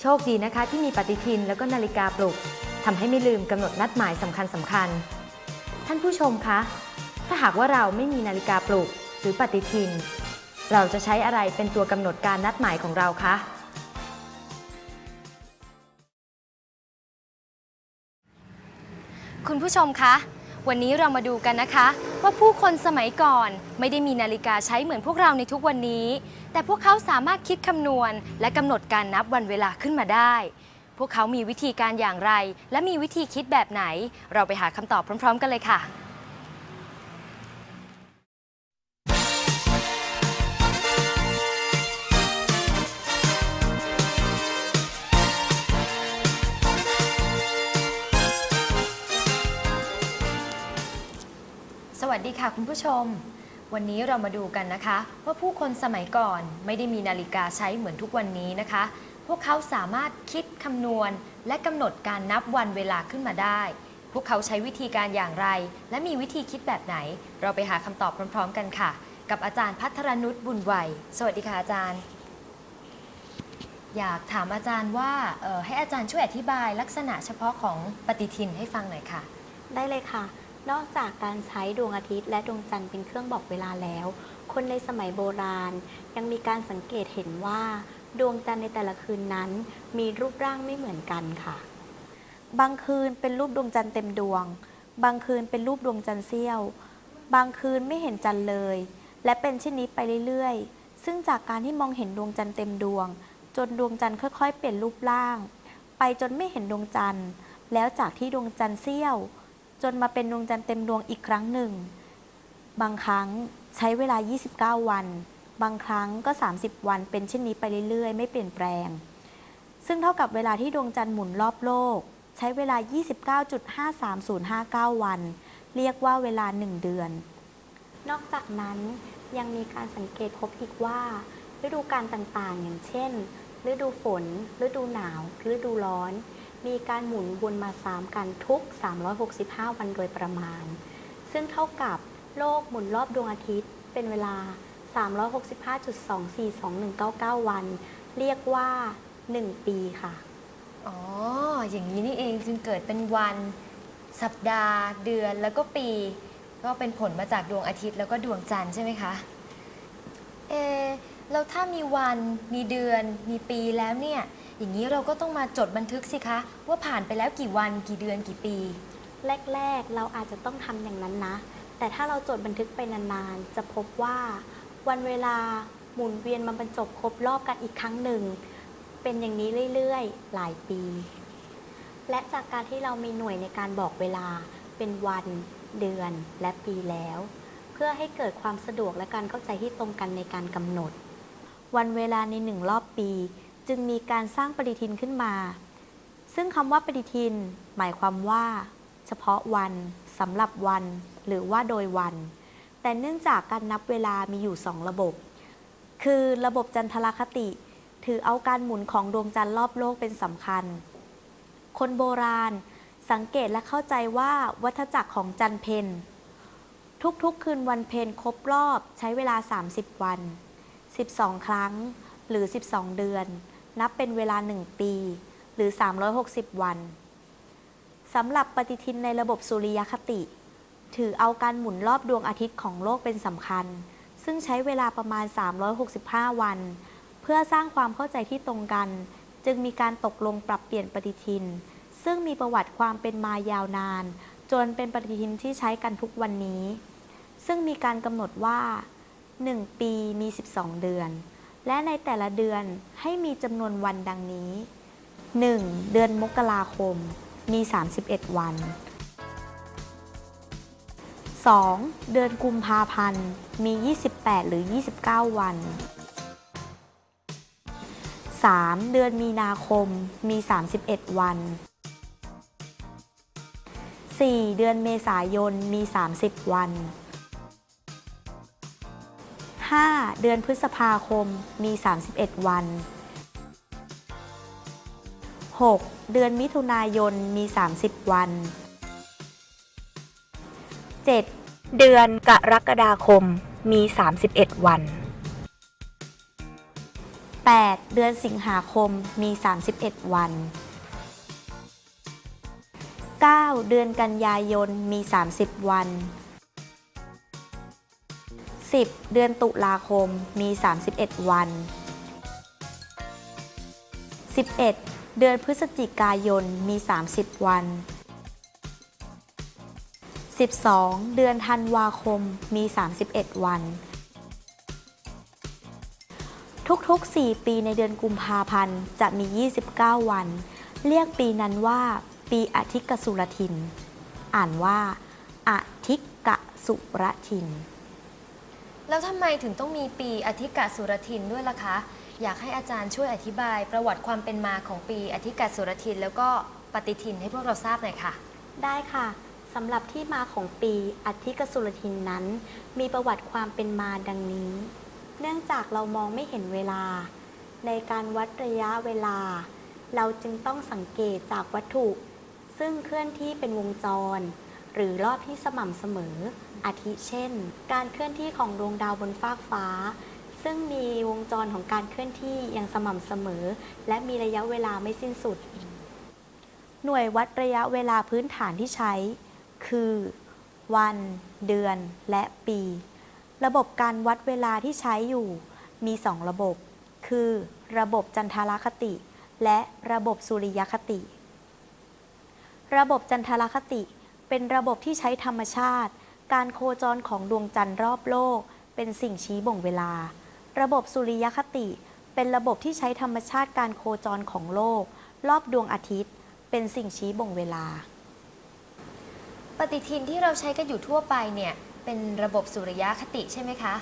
โชคดีนะคะที่มีปฏิทินแล้วก็นาฬิกาปลุกทำให้ไม่ลืมกำหนดนัดหมายสำคัญสำคัญ ท่านผู้ชมคะ ถ้าหากว่าเราไม่มีนาฬิกาปลุกหรือปฏิทิน เราจะใช้อะไรเป็นตัวกำหนดการนัดหมายของเราคะคุณผู้ชมคะ วันนี้เรามาดูกันนะคะ ว่าผู้คนสมัยก่อนไม่ได้มีนาฬิกาใช้เหมือนพวกเราในทุกวันนี้ แต่พวกเขาสามารถคิดคำนวณ และกำหนดการนับวันเวลาขึ้นมาได้ พวกเขามีวิธีการอย่างไร และมีวิธีคิดแบบไหน เราไปหาคำตอบพร้อม ๆ กันเลยค่ะ คุณผู้ชม วันนี้เรามาดูกันนะคะ ว่าผู้คนสมัยก่อนไม่ได้มีนาฬิกาใช้เหมือนทุกวันนี้นะคะ พวกเขาสามารถคิดคำนวณ และกำหนดการนับวันเวลาขึ้นมาได้ พวกเขาใช้วิธีการอย่างไร และมีวิธีคิดแบบไหน เราไปหาคำตอบพร้อม ๆ กันค่ะ กับอาจารย์พัทรนุชบุญไหวสวัสดีค่ะอาจารย์ อยากถามอาจารย์ว่าออให้อาจารย์ช่วยอธิบายลักษณะเฉพาะของปฏิทินให้ฟังหน่อยค่ะ ได้เลยค่ะ นอกจากการใช้ดวงอาทิตย์และดวงจันทร์เป็นเครื่องบอกเวลาแล้ว คนในสมัยโบราณ ยังมีการสังเกตเห็นว่า ดวงจันทร์ในแต่ละคืนนั้น มีรูปร่างไม่เหมือนกันค่ะ บางคืนเป็นรูปดวงจันทร์เต็มดวง บางคืนเป็นรูปดวงจันทร์เสี้ยว บางคืนไม่เห็นจันทร์เลย และเป็นเช่นนี้ไปเรื่อยๆ ซึ่งจากการที่มองเห็นดวงจันทร์เต็มดวง จนดวงจันทร์ค่อย ๆ เปลี่ยนรูปร่าง ไปจนไม่เห็นดวงจันทร์ แล้วจากที่ดวงจันทร์เสี้ยว จนมาเป็นดวงจันทร์เต็มดวงอีกครั้งหนึ่ง บางครั้งใช้เวลา 29 วัน บางครั้งก็ 30 วันเป็นเช่นนี้ไปเรื่อยๆ ไม่เปลี่ยนแปลง ซึ่งเท่ากับเวลาที่ดวงจันทร์หมุนรอบโลก ใช้เวลา 29.53059 วัน เรียกว่าเวลา 1 เดือน นอกจากนั้นยังมีการสังเกตพบอีกว่า ฤดูกาลต่างๆ อย่างเช่น ฤดูฝน ฤดูหนาว ฤดูร้อน มีการหมุนวนมาซ้ำกันทุก 365 วันโดยประมาณ ซึ่งเท่ากับโลกหมุนรอบดวงอาทิตย์ เป็นเวลา 365.242199 วัน เรียกว่า 1 ปีค่ะ อ๋อ อย่างนี้นี่เองจึงเกิดเป็นวันสัปดาห์ เดือนแล้วก็ปี ก็เป็นผลมาจากดวงอาทิตย์แล้วก็ดวงจันทร์ใช่ไหมคะ เอะแล้วถ้ามีวันมีเดือนมีปีแล้วเนี่ย อย่างนี้เราก็ต้องมาจดบันทึกสิคะ ว่าผ่านไปแล้วกี่วันกี่เดือนกี่ปี แรก ๆ เราอาจจะต้องทำอย่างนั้นนะ แต่ถ้าเราจดบันทึกไปนาน ๆ จะพบว่า วันเวลาหมุนเวียนมาบรรจบครบรอบกันอีกครั้งหนึ่ง เป็นอย่างนี้เรื่อย ๆ หลายปี และจากการที่เรามีหน่วยในการบอกเวลา เป็นวันเดือนและปีแล้ว เพื่อให้เกิดความสะดวกและการเข้าใจที่ตรงกันในการกำหนด วันเวลาในหนึ่งรอบปี จึงมีการสร้างปฏิทินขึ้นมา ซึ่งคำว่าปฏิทิน หมายความว่า เฉพาะวันสำหรับวัน หรือว่าโดยวัน แต่เนื่องจากการนับเวลามีอยู่สองระบบ คือระบบจันทรคติ ถือเอาการหมุนของดวงจันทร์รอบโลกเป็นสำคัญ คนโบราณสังเกตและเข้าใจว่าวัฏจักรของจันทร์เพนทุกๆ คืนวันเพนครบรอบใช้เวลา 30 วัน 12 ครั้งหรือ 12 เดือน นับเป็นเวลา 1 ปี หรือ 360 วันสำหรับปฏิทินในระบบสุริยคติ ถือเอาการหมุนรอบดวงอาทิตย์ของโลกเป็นสำคัญ ซึ่งใช้เวลาประมาณ 365 วัน เพื่อสร้างความเข้าใจที่ตรงกัน จึงมีการตกลงปรับเปลี่ยนปฏิทิน ซึ่งมีประวัติความเป็นมายาวนาน จนเป็นปฏิทินที่ใช้กันทุกวันนี้ ซึ่งมีการกำหนดว่า 1 ปีมี 12 เดือน และในแต่ละเดือนให้มีจำนวนวันดังนี้ 1. เดือนมกราคม มี 31 วัน 2. เดือนกุมภาพันธ์ มี 28 หรือ 29 วัน 3. เดือนมีนาคม มี 31 วัน 4. เดือนเมษายน มี 30 วัน 5. เดือนพฤษภาคมมี 31 วัน 6. เดือนมิถุนายนมี 30 วัน 7. เดือนกรกฎาคมมี 31 วัน 8. เดือนสิงหาคมมี 31 วัน 9. เดือนกันยายนมี 30 วัน 10. เดือนตุลาคมมี 31 วัน 11. เดือนพฤศจิกายนมี 30 วัน 12. เดือนธันวาคมมี 31 วัน ทุกๆ 4 ปีในเดือนกุมภาพันธ์จะมี 29 วัน เรียกปีนั้นว่าปีอาทิกสุรทิน อ่านว่าอาทิกสุรทิน แล้วทำไมถึงต้องมีปีอธิกาสุรทินด้วยล่ะคะ อยากให้อาจารย์ช่วยอธิบาย ประวัติความเป็นมาของปีอธิกาสุรทิน แล้วก็ปฏิทินให้พวกเราทราบหน่อยค่ะ ได้ค่ะสำหรับที่มาของปีอาทิกสุรทินนั้น มีประวัติความเป็นมาดังนี้ เนื่องจากเรามองไม่เห็นเวลา ในการวัดระยะเวลา เราจึงต้องสังเกตจากวัตถุ ซึ่งเคลื่อนที่เป็นวงจร หรือรอบที่สม่ำเสมอ อาทิเช่น การเคลื่อนที่ของดวงดาวบนฟากฟ้า ซึ่งมีวงจรของการเคลื่อนที่อย่างสม่ำเสมอ และมีระยะเวลาไม่สิ้นสุด หน่วยวัดระยะเวลาพื้นฐานที่ใช้ คือ วัน เดือน และปี ระบบการวัดเวลาที่ใช้อยู่ มี 2 ระบบ คือ ระบบจันทรคติ และระบบสุริยคติ ระบบจันทรคติ เป็นระบบที่ใช้ธรรมชาติ การโคจรของดวงจันทร์รอบโลก เป็นสิ่งชี้บ่งเวลา ระบบสุริยคติ เป็นระบบที่ใช้ธรรมชาติการโคจรของโลก รอบดวงอาทิตย์ เป็นสิ่งชี้บ่งเวลา ปฏิทินที่เราใช้กันอยู่ทั่วไปเนี่ยเป็นระบบสุริยคติใช่ไหมคะ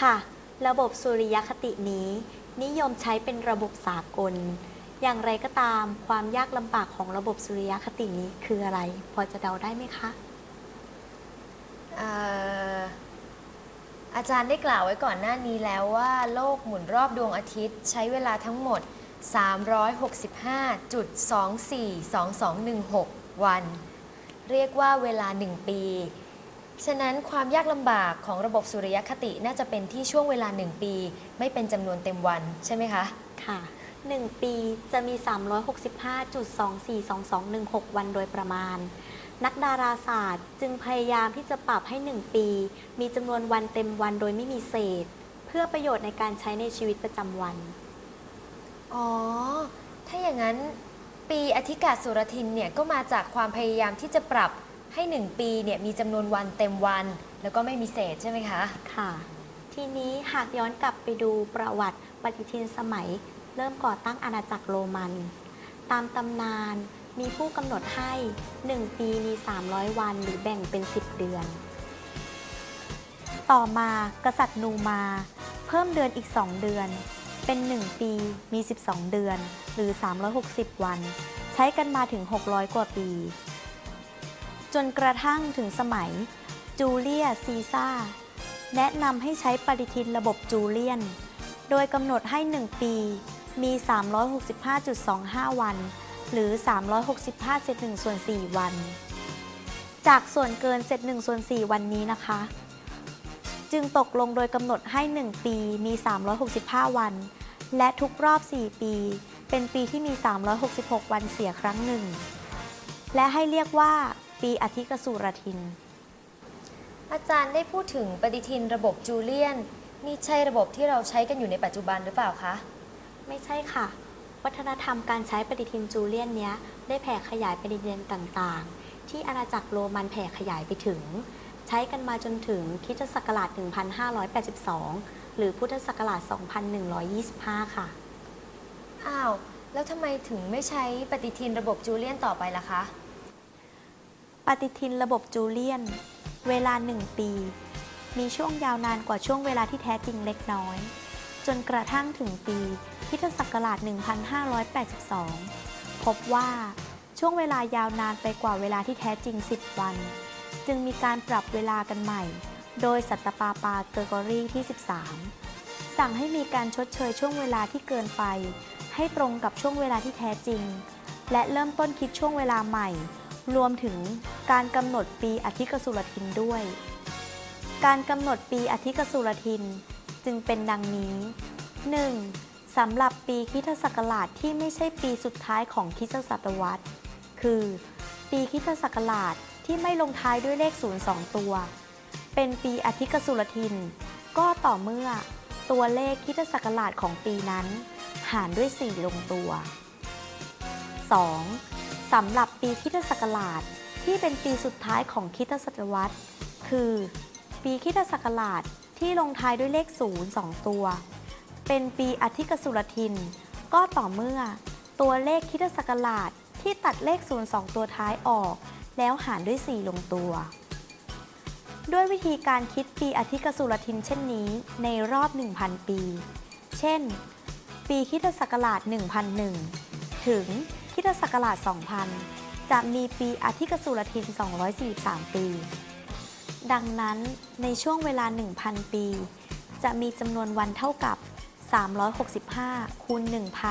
ค่ะ ระบบสุริยคตินี้ นิยมใช้เป็นระบบสากล อย่างไรก็ตามความยากลำบากของระบบสุริยคตินี้คืออะไร พอจะเดาได้ไหมคะเอ่ออาจารย์ได้กล่าวไว้ก่อนหน้านี้แล้วว่าโลกหมุนรอบดวงอาทิตย์ ใช้เวลาทั้งหมด 365.242216 วัน เรียกว่าเวลา 1 ปี ฉะนั้นความยากลำบากของระบบสุริยคติน่าจะเป็นที่ช่วงเวลา 1 ปี ไม่เป็นจำนวนเต็มวันใช่ไหมคะ ค่ะ 1 ปีจะมี 365.242216 วันโดยประมาณ นักดาราศาสตร์จึงพยายามที่จะปรับให้ 1 ปี มีจำนวนวันเต็มวันโดยไม่มีเศษ เพื่อประโยชน์ในการใช้ในชีวิตประจำวัน อ๋อ ถ้าอย่างนั้นปีอธิกาสุรทินเนี่ยก็มาจากความพยายามที่จะปรับให้ 1 ปีเนี่ยมีจำนวนวันเต็มวัน แล้วก็ไม่มีเศษใช่ไหมคะ ค่ะ ทีนี้หากย้อนกลับไปดูประวัติปฏิทินสมัย เริ่มก่อตั้งอาณาจักรโรมัน ตามตำนานมีผู้กำหนดให้ 1 ปีมี 300 วันหรือแบ่งเป็น 10 เดือน ต่อมากษัตริย์นูมา เพิ่มเดือนอีก 2 เดือน เป็น 1 ปีมี 12 เดือน หรือ 360 วัน ใช้กันมาถึง 600 กว่าปี จนกระทั่งถึงสมัยจูเลียซีซ่าแนะนำให้ใช้ปฏิทินระบบจูเลียน โดยกำหนดให้ 1 ปี มี 365.25 วัน หรือ 365เศษ1ส่วน 4 วัน จากส่วนเกินเศษ1ส่วน 4 วันนี้นะคะ จึงตกลงโดยกำหนดให้ 1 ปีมี 365 วัน และทุกรอบ 4 ปี เป็นปีที่มี 366 วันเสียครั้งหนึ่ง และให้เรียกว่าปีอาทิกสุรทิน อาจารย์ได้พูดถึงปฏิทินระบบจูเลียน นี่ใช่ระบบที่เราใช้กันอยู่ในปัจจุบันหรือเปล่าคะ ไม่ใช่ค่ะ วัฒนธรรมการใช้ปฏิทินจูเลียนเนี้ย ได้แผ่ขยายไปในเดือนต่างๆ ที่อาณาจักรโรมันแผ่ขยายไปถึง ใช้กันมาจนถึงคริสตศักราช 1582 หรือพุทธศักราช 2125 ค่ะ อ้าว แล้วทำไมถึงไม่ใช้ปฏิทินระบบจูเลียนต่อไปล่ะคะ ปฏิทินระบบจูเลียน เวลา 1 ปี มีช่วงยาวนานกว่าช่วงเวลาที่แท้จริงเล็กน้อย จนกระทั่งถึงปีคริสตศักราช 1582 พบว่าช่วงเวลายาวนานไปกว่าเวลาที่แท้จริง 10 วัน จึงมีการปรับเวลากันใหม่ โดยสัตปาปาเกอร์กอรีที่ 13 สั่งให้มีการชดเชยช่วงเวลาที่เกินไป ให้ตรงกับช่วงเวลาที่แท้จริง และเริ่มต้นคิดช่วงเวลาใหม่ รวมถึงการกำหนดปีอาทิกสุรทินด้วย การกำหนดปีอาทิกสุรทิน จึงเป็นดังนี้ 1. สำหรับปีคริสตศักราชที่ไม่ใช่ปีสุดท้ายของคิสศตวรรษ คือ ปีคริสตศักราชที่ไม่ลงท้ายด้วยเลข0 2ตัว เป็นปีอธิกสุรทิน ก็ต่อเมื่อตัวเลขคริสตศักราชของปีนั้น หารด้วย 4 ลงตัว 2. สำหรับปีคริสตศักราชที่เป็นปีสุดท้ายของคริสตศตวรรษ คือ ปีคริสตศักราช ที่ลงท้ายด้วยเลข0 2ตัว เป็นปีอธิกสุรทิน ก็ต่อเมื่อ ตัวเลขคริสตศักราชที่ตัดเลข0 2ตัวท้ายออก แล้วหารด้วย 4 ลงตัว ด้วยวิธีการคิดปีอธิกสุรทินเช่นนี้ในรอบ 1,000 ปี เช่น ปีคริสตศักราช1001 ถึงคริสตศักราช2000 จะมีปีอธิกสุรทิน 243 ปี ดังนั้นในช่วงเวลา 1,000 ปี จะมีจำนวนวันเท่ากับ 365 คูณ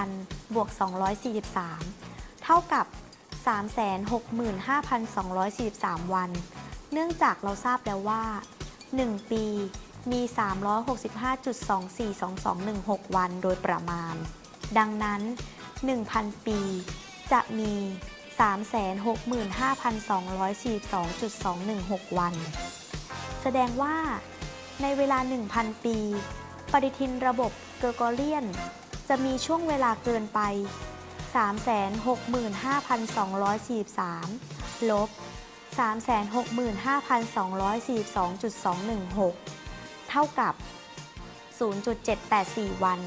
1,000 บวก 243 เท่ากับ 365,243 วัน เนื่องจากเราทราบแล้วว่า 1 ปีมี 365.242216 วันโดยประมาณ ดังนั้น 1,000 ปีจะมี 365,242.216 วัน แสดงว่า ในเวลา 1,000 ปี ปฏิทินระบบเกอร์กอเรียน จะมีช่วงเวลาเกินไป 365,243 ลบ 365,242.216 เท่ากับ 0.784 วัน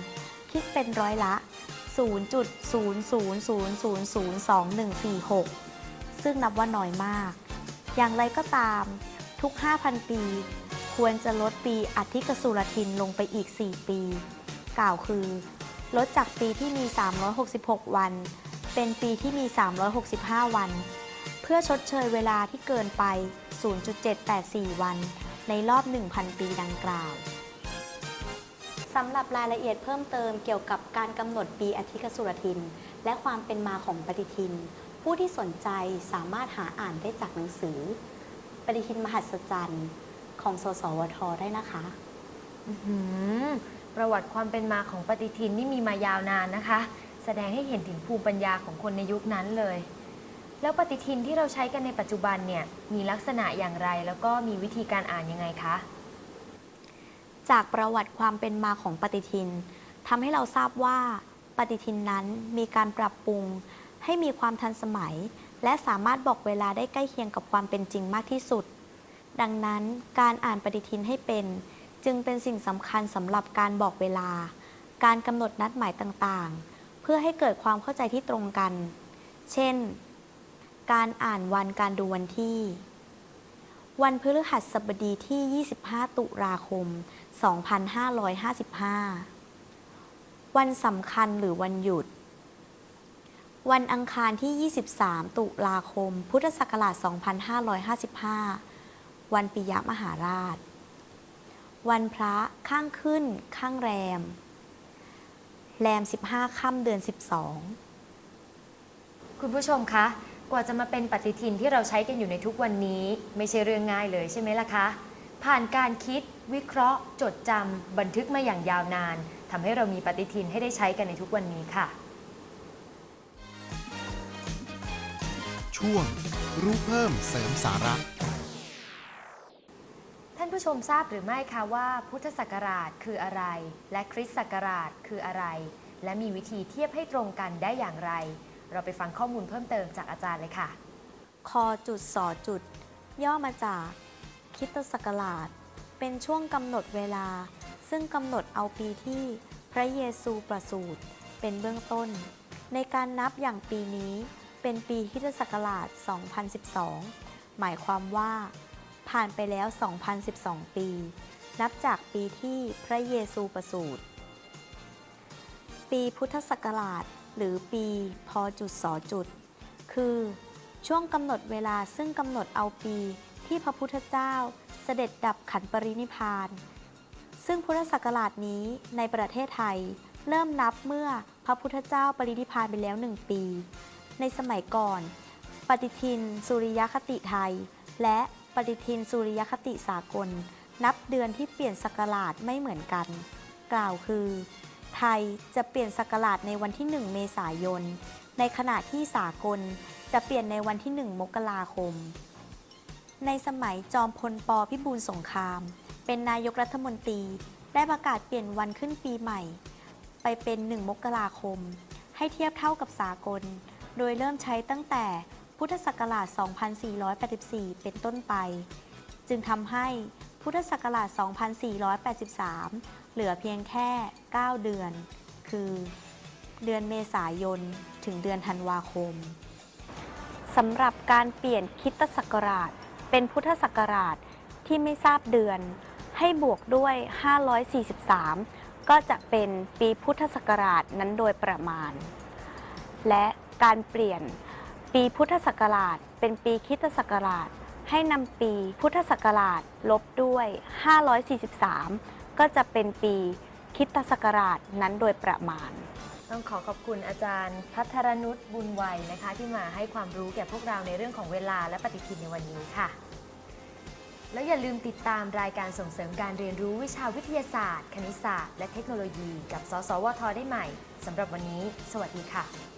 คิดเป็นร้อยละ 0.00002146 ซึ่งนับว่าน้อยมาก อย่างไรก็ตาม ทุก 5,000 ปี ควรจะลดปีอธิกสุรทินลงไปอีก 4 ปี กล่าวคือ ลดจากปีที่มี 366 วัน เป็นปีที่มี 365 วัน เพื่อชดเชยเวลาที่เกินไป 0.784 วัน ในรอบ 1,000 ปีดังกล่าวสำหรับรายละเอียดเพิ่มเติมเกี่ยวกับการกำหนดปีอธิกสุรทิน และความเป็นมาของปฏิทิน ผู้ที่สนใจสามารถหาอ่านได้จากหนังสือ ปฏิทินมหัศจรรย์ของสสวทได้นะคะ อื้อหือประวัติความเป็นมาของปฏิทินนี่มีมายาวนานนะคะ แสดงให้เห็นถึงภูมิปัญญาของคนในยุคนั้นเลย แล้วปฏิทินที่เราใช้กันในปัจจุบันเนี่ยมีลักษณะอย่างไร แล้วก็มีวิธีการอ่านยังไงคะ จากประวัติความเป็นมาของปฏิทินทำให้เราทราบว่าปฏิทินนั้นมีการปรับปรุงให้มีความทันสมัย และสามารถบอกเวลาได้ใกล้เคียงกับความเป็นจริงมากที่สุด ดังนั้นการอ่านปฏิทินให้เป็น จึงเป็นสิ่งสำคัญสำหรับการบอกเวลา การกำหนดนัดหมายต่างๆ เพื่อให้เกิดความเข้าใจที่ตรงกัน เช่น การอ่านวันการดูวันที่ วันพฤหัสบดีที่ 25 ตุลาคม 2555 วันสำคัญหรือวันหยุด วันอังคารที่ 23 ตุลาคม พุทธศักราช 2555 วันปิยมหาราช วันพระข้างขึ้น ข้างแรม แรม 15 ค่ำเดือน 12 คุณผู้ชมคะ กว่าจะมาเป็นปฏิทินที่เราใช้กันอยู่ในทุกวันนี้ ไม่ใช่เรื่องง่ายเลยใช่ไหมล่ะคะ ผ่านการคิด วิเคราะห์ จดจำบันทึกมาอย่างยาวนานทำให้เรามีปฏิทินให้ได้ใช้กันในทุกวันนี้ค่ะ ช่วง รู้เพิ่มเสริมสาระ ท่านผู้ชมทราบหรือไม่คะว่า พุทธศักราชคืออะไร และคริสตศักราชคืออะไร และมีวิธีเทียบให้ตรงกันได้อย่างไร เราไปฟังข้อมูลเพิ่มเติมจากอาจารย์เลยค่ะ คอจุดสอจุด ย่อมาจากคริสตศักราช เป็นช่วงกำหนดเวลา ซึ่งกำหนดเอาปีที่พระเยซูประสูติเป็นเบื้องต้น ในการนับอย่างปีนี้ เป็นปีคิตศักราช 2012 หมายความว่า ผ่านไปแล้ว 2012 ปี นับจากปีที่พระเยซูประสูติ ปีพุทธศักราช หรือปีพจุดสอจุด คือช่วงกำหนดเวลาซึ่งกำหนดเอาปีที่พระพุทธเจ้าเสด็จดับขันปรินิพาน ซึ่งพุทธศักราชนี้ในประเทศไทย เริ่มนับเมื่อพระพุทธเจ้าปรินิพพานไปแล้วหนึ่งปี ในสมัยก่อน ปฏิทินสุริยคติไทย และปฏิทินสุริยคติสากล นับเดือนที่เปลี่ยนศักราชไม่เหมือนกัน กล่าวคือ ไทยจะเปลี่ยนศักราชในวันที่ 1 เมษายน ในขณะที่สากลจะเปลี่ยนในวันที่ 1 มกราคม ในสมัยจอมพลปพิบูลสงคราม เป็นนายกรัฐมนตรีได้ประกาศเปลี่ยนวันขึ้นปีใหม่ ไปเป็น 1 มกราคม ให้เทียบเท่ากับสากล โดยเริ่มใช้ตั้งแต่พุทธศักราช 2484 เป็นต้นไป จึงทำให้พุทธศักราช 2483 เหลือเพียงแค่ 9 เดือน คือ เดือนเมษายน ถึงเดือนธันวาคม สำหรับการเปลี่ยนคิดศักราช เป็นพุทธศักราชที่ไม่ทราบเดือน ให้บวกด้วย 543 ก็จะเป็นปีพุทธศักราชนั้นโดยประมาณ และ การเปลี่ยนปีพุทธศักราช เป็นปีคริสตศักราช ให้นำปีพุทธศักราชลบด้วย 543 ก็จะเป็นปีคริสตศักราชนั้นโดยประมาณ ต้องขอขอบคุณอาจารย์พัทรนุชบุญไวยนะคะ ที่มาให้ความรู้แก่พวกเราในเรื่องของเวลาและปฏิทินในวันนี้ค่ะ แล้วอย่าลืมติดตามรายการส่งเสริมการเรียนรู้วิชาวิทยาศาสตร์ คณิตศาสตร์ และเทคโนโลยี กับ สสวทได้ใหม่สำหรับวันนี้ สวัสดีค่ะ